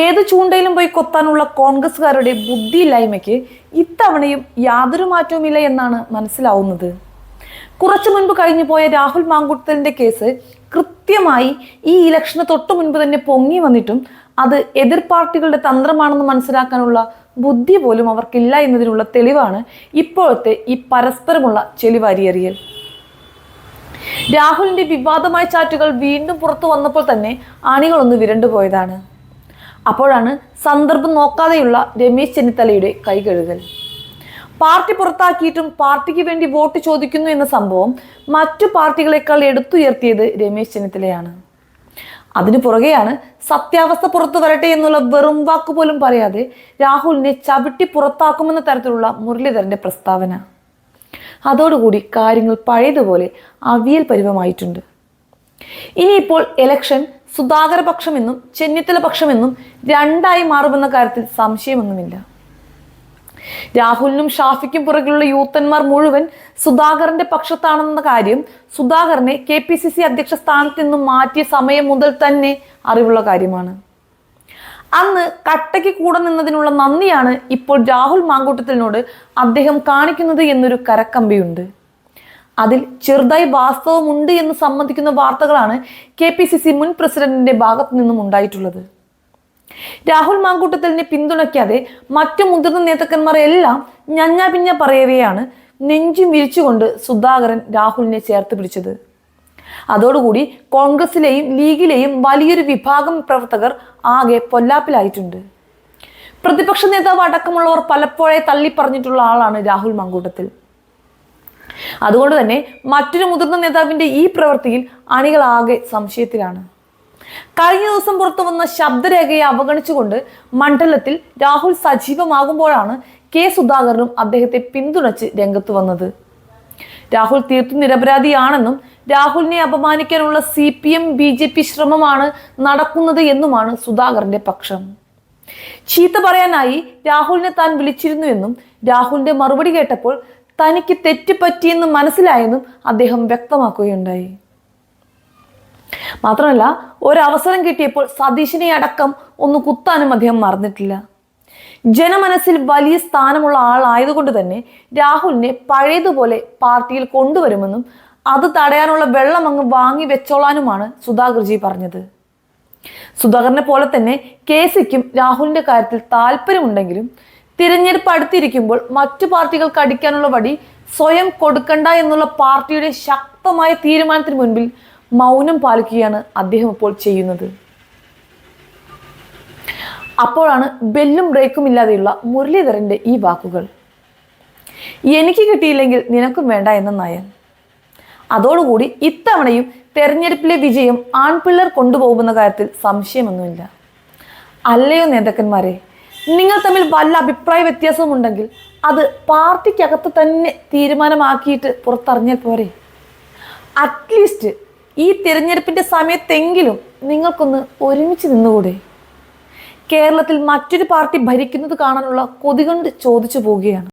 ഏത് ചൂണ്ടയിലും പോയി കൊത്താനുള്ള കോൺഗ്രസ്സുകാരുടെ ബുദ്ധിയില്ലായ്മയ്ക്ക് ഇത്തവണയും യാതൊരു മാറ്റവുമില്ല എന്നാണ് മനസ്സിലാവുന്നത്. കുറച്ചു മുൻപ് കഴിഞ്ഞു പോയ രാഹുൽ മാങ്കുട്ടലിന്റെ കേസ് കൃത്യമായി ഈ ഇലക്ഷന് തൊട്ടു മുൻപ് തന്നെ പൊങ്ങി വന്നിട്ടും അത് എതിർ പാർട്ടികളുടെ തന്ത്രമാണെന്ന് മനസ്സിലാക്കാനുള്ള ബുദ്ധി പോലും അവർക്കില്ല എന്നതിനുള്ള തെളിവാണ് ഇപ്പോഴത്തെ ഈ പരസ്പരമുള്ള ചെളിവാരിയെറിയൽ. രാഹുലിന്റെ വിവാദമായ ചാറ്റുകൾ വീണ്ടും പുറത്തു വന്നപ്പോൾ തന്നെ അണികളൊന്ന് വിരണ്ടുപോയതാണ്. അപ്പോഴാണ് സന്ദർഭം നോക്കാതെയുള്ള രമേശ് ചെന്നിത്തലയുടെ കൈകഴുകൽ. പാർട്ടി പുറത്താക്കിയിട്ടും പാർട്ടിക്ക് വേണ്ടി വോട്ട് ചോദിക്കുന്നു എന്ന സംഭവം മറ്റു പാർട്ടികളെക്കാൾ എടുത്തുയർത്തിയത് രമേശ് ചെന്നിത്തലയാണ്. അതിനു പുറകെയാണ് സത്യാവസ്ഥ പുറത്തു വരട്ടെ എന്നുള്ള വെറും വാക്ക് പോലും പറയാതെ രാഹുലിനെ ചവിട്ടി പുറത്താക്കുമെന്ന തരത്തിലുള്ള മുരളീധരന്റെ പ്രസ്താവന. അതോടുകൂടി കാര്യങ്ങൾ പഴയതുപോലെ അവിയൽ പരിവമായിട്ടുണ്ട്. ഇനിയിപ്പോൾ ഇലക്ഷൻ സുധാകര പക്ഷമെന്നും ചെന്നിത്തല പക്ഷമെന്നും രണ്ടായി മാറുമെന്ന കാര്യത്തിൽ സംശയമൊന്നുമില്ല. രാഹുലിനും ഷാഫിക്കും പുറകിലുള്ള യൂത്തന്മാർ മുഴുവൻ സുധാകരന്റെ പക്ഷത്താണെന്ന കാര്യം സുധാകരനെ കെ പി സി സി അധ്യക്ഷ സ്ഥാനത്ത് നിന്നും മാറ്റിയ സമയം മുതൽ തന്നെ അറിവുള്ള കാര്യമാണ്. അന്ന് കട്ടയ്ക്ക് കൂടെ നിന്നതിനുള്ള നന്ദിയാണ് ഇപ്പോൾ രാഹുൽ മാങ്കൂട്ടത്തിനോട് അദ്ദേഹം കാണിക്കുന്നത് എന്നൊരു കരക്കമ്പിയുണ്ട്. അതിൽ ചെറുതായി വാസ്തവമുണ്ട് എന്ന് സംബന്ധിക്കുന്ന വാർത്തകളാണ് കെ പി സി സി മുൻ പ്രസിഡന്റിന്റെ ഭാഗത്തു നിന്നും ഉണ്ടായിട്ടുള്ളത്. രാഹുൽ മാങ്കൂട്ടത്തലിനെ പിന്തുണയ്ക്കാതെ മറ്റു മുതിർന്ന നേതാക്കന്മാർ എല്ലാം ഞഞ്ഞ പിഞ്ഞ പറയവെയാണ് നെഞ്ചും വിരിച്ചുകൊണ്ട് സുധാകരൻ രാഹുലിനെ ചേർത്ത് പിടിച്ചത്. അതോടുകൂടി കോൺഗ്രസിലെയും ലീഗിലെയും വലിയൊരു വിഭാഗം പ്രവർത്തകർ ആകെ പൊല്ലാപ്പിലായിട്ടുണ്ട്. പ്രതിപക്ഷ നേതാവ് അടക്കമുള്ളവർ പലപ്പോഴേ തള്ളിപ്പറഞ്ഞിട്ടുള്ള ആളാണ് രാഹുൽ മാങ്കൂട്ടത്തിൽ. അതുകൊണ്ട് തന്നെ മറ്റൊരു മുതിർന്ന നേതാവിന്റെ ഈ പ്രവൃത്തിയിൽ അണികളാകെ സംശയത്തിലാണ്. കഴിഞ്ഞ ദിവസം പുറത്തു വന്ന ശബ്ദരേഖയെ അവഗണിച്ചുകൊണ്ട് മണ്ഡലത്തിൽ രാഹുൽ സജീവമാകുമ്പോഴാണ് കെ സുധാകരനും അദ്ദേഹത്തെ പിന്തുണച്ച് രംഗത്ത് വന്നത്. രാഹുൽ തീർത്തും നിരപരാധിയാണെന്നും രാഹുലിനെ അപമാനിക്കാനുള്ള C P M B J P ശ്രമമാണ് നടക്കുന്നത് എന്നുമാണ് സുധാകരന്റെ പക്ഷം. ചീത്ത പറയാനായി രാഹുലിനെ താൻ വിളിച്ചിരുന്നുവെന്നും രാഹുലിന്റെ മറുപടി കേട്ടപ്പോൾ തനിക്ക് തെറ്റുപറ്റിയെന്ന് മനസ്സിലായെന്നും അദ്ദേഹം വ്യക്തമാക്കുകയുണ്ടായി. മാത്രമല്ല ഒരവസരം കിട്ടിയപ്പോൾ സതീശിനെ അടക്കം ഒന്ന് കുത്താനും അദ്ദേഹം മറന്നിട്ടില്ല. ജനമനസ്സിൽ വലിയ സ്ഥാനമുള്ള ആളായതുകൊണ്ട് തന്നെ രാഹുലിനെ പഴയതുപോലെ പാർട്ടിയിൽ കൊണ്ടുവരുമെന്നും അത് തടയാനുള്ള വെള്ളം അങ്ങ് വാങ്ങി വെച്ചോളാനുമാണ് സുധാകർജി പറഞ്ഞത്. സുധാകരനെ പോലെ തന്നെ കെ സിക്കും രാഹുലിന്റെ കാര്യത്തിൽ താല്പര്യമുണ്ടെങ്കിലും തിരഞ്ഞെടുപ്പ് അടുത്തിരിക്കുമ്പോൾ മറ്റു പാർട്ടികൾക്ക് അടിക്കാനുള്ള വടി സ്വയം കൊടുക്കണ്ട എന്നുള്ള പാർട്ടിയുടെ ശക്തമായ തീരുമാനത്തിന് മുൻപിൽ മൗനം പാലിക്കുകയാണ് അദ്ദേഹം ഇപ്പോൾ ചെയ്യുന്നത്. അപ്പോഴാണ് ബെല്ലും ബ്രേക്കും ഇല്ലാതെയുള്ള മുരളീധരന്റെ ഈ വാക്കുകൾ. എനിക്ക് കിട്ടിയില്ലെങ്കിൽ നിനക്കും വേണ്ട എന്ന നയം അതോടുകൂടി ഇത്തവണയും തെരഞ്ഞെടുപ്പിലെ വിജയം ആൺപിള്ളർ കൊണ്ടുപോകുമെന്ന കാര്യത്തിൽ സംശയമൊന്നുമില്ല. അല്ലയോ നേതാക്കന്മാരെ? നിങ്ങൾ തമ്മിൽ വല്ല അഭിപ്രായ വ്യത്യാസവും ഉണ്ടെങ്കിൽ അത് പാർട്ടിക്കകത്ത് തന്നെ തീരുമാനമാക്കിയിട്ട് പുറത്തറിഞ്ഞാൽ പോരെ. അറ്റ്ലീസ്റ്റ് ഈ തിരഞ്ഞെടുപ്പിന്റെ സമയത്തെങ്കിലും നിങ്ങൾക്കൊന്ന് ഒരുമിച്ച് നിന്നുകൂടെ. കേരളത്തിൽ മറ്റൊരു പാർട്ടി ഭരിക്കുന്നത് കാണാനുള്ള കൊതികൊണ്ട് ചോദിച്ചു പോവുകയാണ്.